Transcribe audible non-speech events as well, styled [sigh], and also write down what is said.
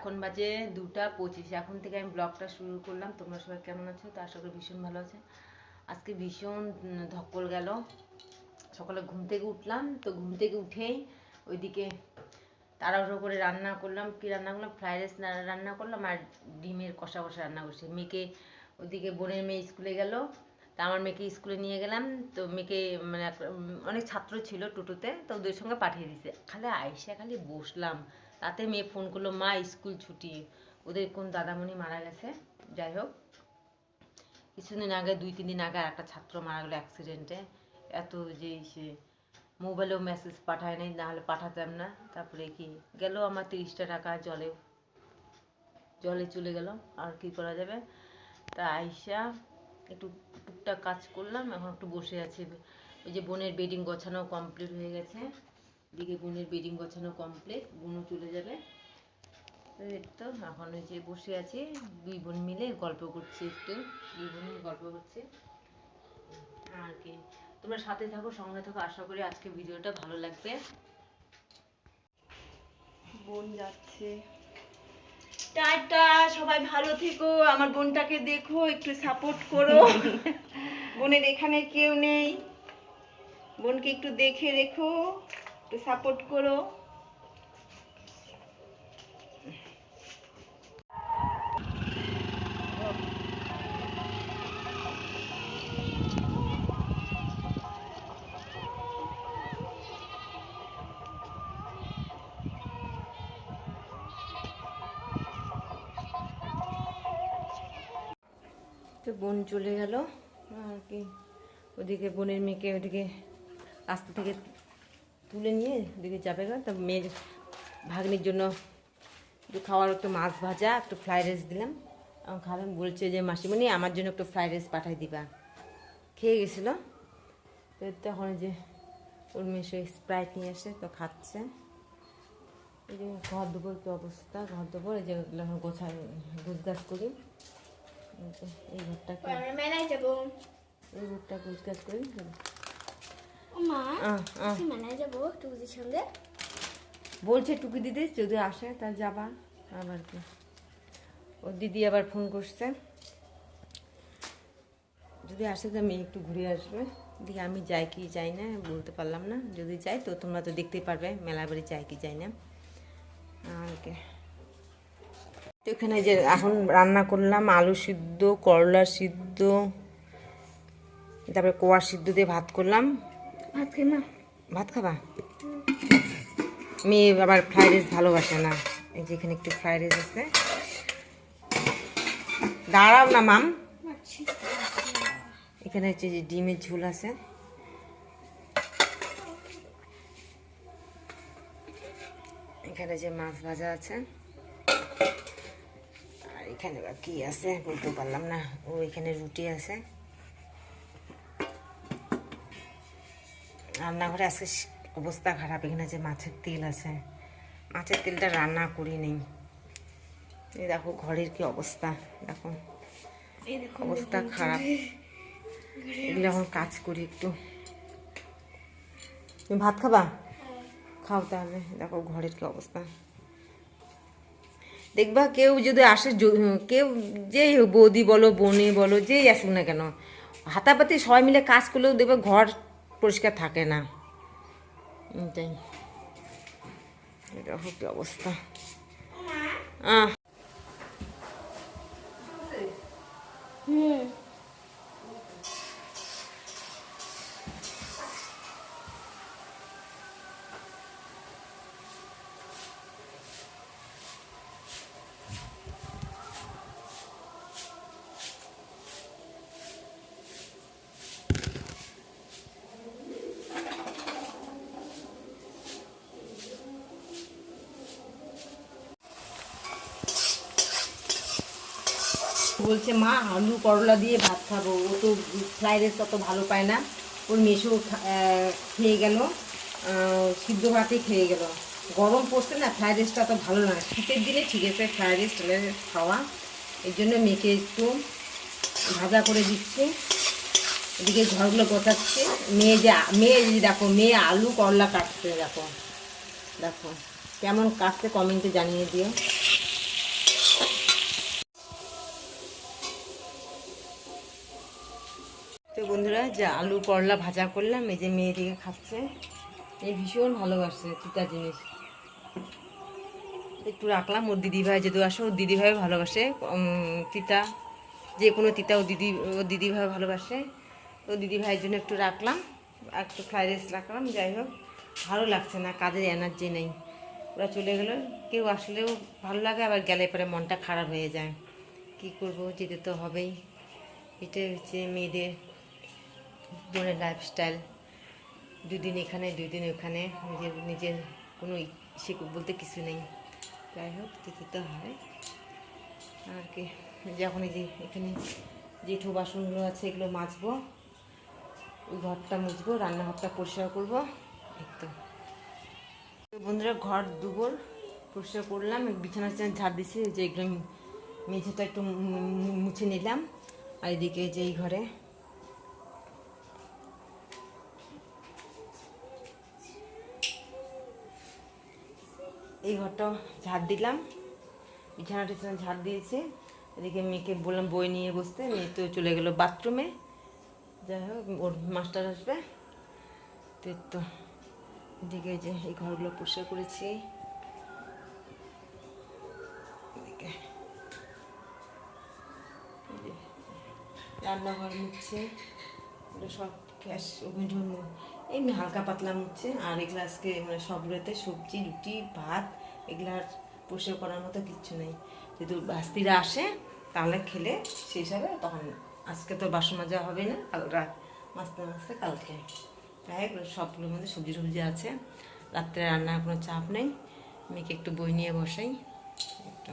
এখন বাজে দুটা পঁচিশ। এখন থেকে আমি ব্লগটা শুরু করলাম। তোমরা সবাই কেমন আছো? তো আশা করি ভীষণ ভালো আছে। আজকে ভীষণ ধক্কর গেল। সকালে ঘুম থেকে উঠলাম। তো ঘুম থেকে উঠেই ওইদিকে তাড়াহুড়ো করে রান্না করলাম। কি রান্না করলাম? ফ্রাইড রাইস রান্না করলাম আর ডিমের কষা কষা রান্না করছি। মেয়েকে ওইদিকে বোনের মেয়ে স্কুলে গেল। তা আমার মেয়েকে স্কুলে নিয়ে গেলাম। তো মেয়েকে মানে অনেক ছাত্র ছিল টোটোতে। তো ওদের সঙ্গে পাঠিয়ে দিছে খালি আইসা খালি বসলাম। তাতে মেয়ে ফোন করল মা স্কুল ছুটি, ওদের কোন দাদামণি মারা গেছে, যাই হোক। কিছুদিন আগে, দুই, তিন দিন আগে আর একটা ছাত্র মারা গেলো অ্যাক্সিডেন্টে এত যে সে মোবাইলেও মেসেজ পাঠায় নাই নাহলে পাঠাতাম না। তারপরে কি, গেল আমার তিরিশটা টাকা জলে জলে চলে গেল। আর কি করা যাবে? তা আইসা একটু টুকটাক কাজ করলাম, এখন একটু বসে আছি। ওই যে বোনের বেডিং গোছানো কমপ্লিট হয়ে গেছে। দিকে বোনের বেডিং গোছানো কমপ্লিট বোনও চলে যাবে। তো এই তো এখন যে বসে আছি দুই বোন মিলে গল্প করছি একটু। দুই বোন মিলে গল্প করছি। আর কি তোমরা সাথে থাকো সঙ্গে থাকো আশা করি আজকে ভিডিওটা ভালো লাগবে। বোন যাচ্ছে। টাটা সবাই ভালো থেকো আমার বোনটাকে দেখো একটু সাপোর্ট করো। [laughs] বোনের এখানে কেউ নেই। বোনকে একটু দেখে রেখো। একটু সাপোর্ট করো। তো বোন চলে গেল। আর কি? ওদিকে বোনের মেয়েকে ওদিকে রাস্তা থেকে তুলে নিয়ে ওদিকে যাবে গা তা মেয়ের ভাগ্নির জন্য একটু খাওয়ার একটু মাছ ভাজা একটু ফ্রাইড রাইস দিলাম। এখন খাবেন বলছে যে মাসিমণি আমার জন্য একটু ফ্রাইড রাইস পাঠাই দিবা। খেয়ে গেছিল। তো তখন যে ওর মেয়ে স্প্রাইট নিয়ে আসে তো খাচ্ছে। এই যে ঘর দুপুর কি অবস্থা? ঘর দুপুর এই যে এখন গোছায় করি। এই যে এই আমরা ঘরটা গুছগাছ করি। মা। মেলায় যাব টুকুদির সঙ্গে? বলছে টুকি দিদি যদি আসে তা যাবা আবার কি। ও দিদি আবার ফোন করছে। যদি আসে তো মেয়ে একটু ঘুরে আসবে। দিকে আমি যাই কি যাই না বলতে পারলাম না। যদি যাই তো তোমরা তো দেখতেই পারবে মেলা বাড়ি যাই কি যাই না। আর কি। তো এখানে যে এখন রান্না করলাম আলু সিদ্ধ করলা সিদ্ধ তারপরে কোয়া সিদ্ধ দিয়ে ভাত করলাম। ভাত খাই মা। ভাত খাবা? মেয়ে আবার ফ্রাইড রাইস ভালোবাসে না। এই যে এখানে একটু ফ্রাইড রাইস আছে। দাঁড়াও না মাম। এখানে হচ্ছে যে ডিমের ঝোল আছে। এখানে যে মাছ ভাজা আছে। আর এখানে বা কি আছে বলতে পারলাম না। ও এখানে রুটি আছে। রান্নাঘরে আজকে অবস্থা খারাপ এখানে যে মাছের তেল আছে। মাছের তেলটা রান্না করি নেই। এই দেখো ঘরের কি অবস্থা দেখো। অবস্থা খারাপ। এগুলো এখন কাজ করি একটু। তুমি ভাত খাবা? খাও তাহলে দেখো ঘরের কি অবস্থা। দেখবা কেউ যদি আসে কেউ যেই বৌদি বলো বনে বলো যেই আসুক না কেন হাতাপাতি সবাই মিলে কাজ করলেও দেখবে ঘর পরিষ্কার থাকে না। এটা কি অবস্থা। বলছে, মা, আলু করলা দিয়ে ভাত খাব। ও তো ফ্রাইড রাইস অত ভালো পায় না। ওর মেশো খেয়ে গেল সিদ্ধ ভাতে খেয়ে গেল। গরম পড়ছে না ফ্রাইড রাইসটা অত ভালো না। শীতের দিনে ঠিক আছে ফ্রাইড রাইস খাওয়া। এর জন্য মেয়েকে একটু ভাজা করে দিচ্ছি। এদিকে ঘরগুলো গোছাচ্ছে মেয়ে যে মেয়ে যে দেখো, মেয়ে আলু করলা কাটছে, দেখো। দেখো, কেমন কাটছে কমেন্টে জানিয়ে দিও। বন্ধুরা, যে আলু করলা ভাজা করলাম, এই যে মেয়েটিকে খাচ্ছে। এই ভীষণ ভালোবাসে তিতা জিনিস। একটু রাখলাম, ওর দিদিভাই যদি আসে, ওর দিদিভাই ভালোবাসে। তিতা, যে কোনো তিতা ও দিদি, ওর দিদিভাই ভালোবাসে। তো দিদিভাইয়ের জন্য একটু রাখলাম একটু ফ্রাইড রাইস রাখলাম, যাই হোক। ভালো লাগছে না, কাজের এনার্জি নেই। ওরা চলে গেলো, কেউ আসলেও ভালো লাগে, আবার গেলে পরে মনটা খারাপ হয়ে যায়। কি করব, যেতে তো হবেই। এটা হচ্ছে মেয়েদের বোনের লাইফস্টাইল দুদিন এখানে দুই দিন ওখানে, নিজের নিজের কোনো সে বলতে কিছু নেই। যাই হোক যেতে তো হয়। আর কি, যখন এই যে এখানে জেঠু বাসনগুলো আছে, এগুলো মাজবো, ওই ঘরটা মুছবো, রান্নাঘরটা পরিষ্কার করব একটু বন্ধুরা, ঘর দুপুর পরিষ্কার করলাম বিছানা টিছানা ঝাড় দিছি যে এগুলো মেঝেটা একটু মুছে নিলাম, আর এদিকে যে এই ঘরে ঘরটা ঝাড় দিলাম। বিছানা টিছানা ঝাড় দিয়েছে। এদিকে মেয়েকে বললাম বই নিয়ে বসতে। মেয়ে তো চলে গেলো বাথরুমে। যাই হোক, ওর মাস্টার আসবে। তো তো। এদিকে যে এই ঘরগুলো পরিষ্কার করেছি। এদিকে। রান্নাঘর এগুলো সব গ্যাস ওভেন এমনি হালকা পাতলা মুছছে আর এগুলো আজকে মানে সবগুলোতে সবজি, রুটি, ভাত এগুলো আর পরিষ্কার করার মতো কিচ্ছু নেই। যদি বাস্তিরা আসে, তাহলে খেলে সেই হিসাবে তখন আজকে তো বাসন মাজা হবে না, কাল রাত মাছতে মাছতে কালকে। তাই সবগুলোর মধ্যে সবজি টবজি আছে। রাত্রে রান্নার কোনো চাপ নেই। মেয়েকে একটু বই নিয়ে বসাই। একটু